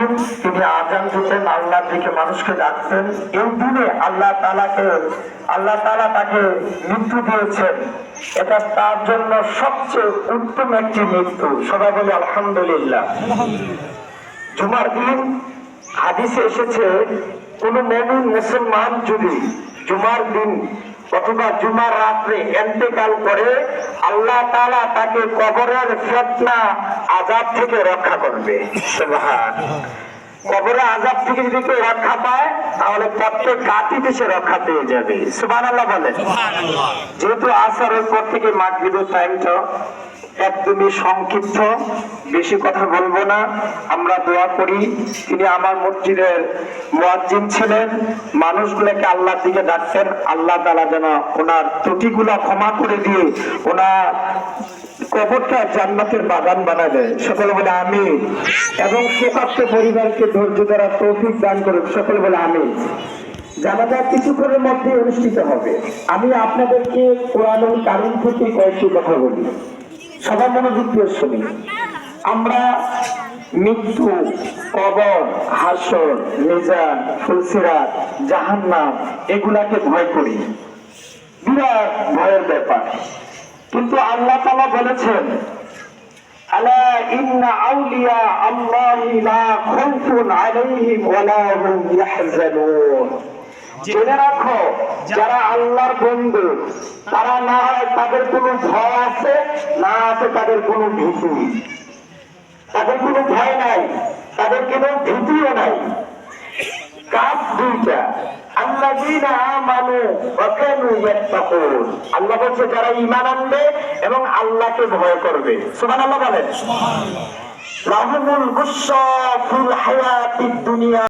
দিন তিনি আজান দিতেন আল্লাহর দিকে মানুষকে ডাকতেন এই দিনে আল্লাহ তালাকে আল্লাহ তালা তাকে মৃত্যু দিয়েছেন। এটা তার জন্য সবচেয়ে উত্তম একটি মৃত্যু। সবাই বলে আলহামদুলিল্লাহ। জুমার দিন হাদিসে এসেছে, কোন মমিন মুসলমান যদি জুমার দিন অথবা জুমার রাত্রে এন্তেকাল করে আল্লাহ তালা তাকে কবরের ফেতনা আজাব থেকে রক্ষা করবে। কবরে কবরের আজাব থেকে যদি কেউ রক্ষা পায় তাহলে প্রত্যেক কাটিতে সে রক্ষা পেয়ে যাবে। সুবান আল্লাহ বলেন যেহেতু আসারের পর থেকে মাঠ বিদ্যুৎ টাইমটা একদমই সংক্ষিপ্ত, বেশি কথা বলব না। আমরা দোয়া করি, তিনি আমার মসজিদের ছিলেন। মানুষগুলোকে আল্লাহর দিকে আল্লাহ তাআলা যেন ওনার ত্রুটিগুলো ক্ষমা করে দিয়ে ওনার কবরটা জান্নাতের বাগান বানা দেয়। সকলে বলে আমি এবং পরিবারকে ধৈর্য ধরা তৌফিক দান করুক সকলে বলে আমি জানাজা কিছুক্ষণের মধ্যে অনুষ্ঠিত হবে। আমি আপনাদেরকে কোরআনুল কারণ থেকে কয়েকটি কথা বলি। সবাই মনোযোগ দিয়ে শুনি। আমরা মৃত্যু, কবর, হাসর নিজান ফুলসিরাত, জাহান্নাম, এগুলাকে ভয় করি। বিরাট ভয়ের ব্যাপার। কিন্তু আল্লাহ তালা বলেছেন, আলা ইন্না আউলিয়া আল্লাহি জেনে রাখো, যারা আল্লাহর বন্ধু, তারা না হয় তাদের কোনো ভয় আছে, না আছে তাদের কোনো ভীতি। তাদের কোনো ভয় নাই, তাদের কোনো ভীতিও নাই। কাজ দুইটা আল্লাহ বলছে, যারা ঈমান আনবে এবং আল্লাহকে ভয় করবে। সুবহানাল্লাহ বলেন। লাহুমুল বুশরা ফিল হায়াতিদ দুনিয়া।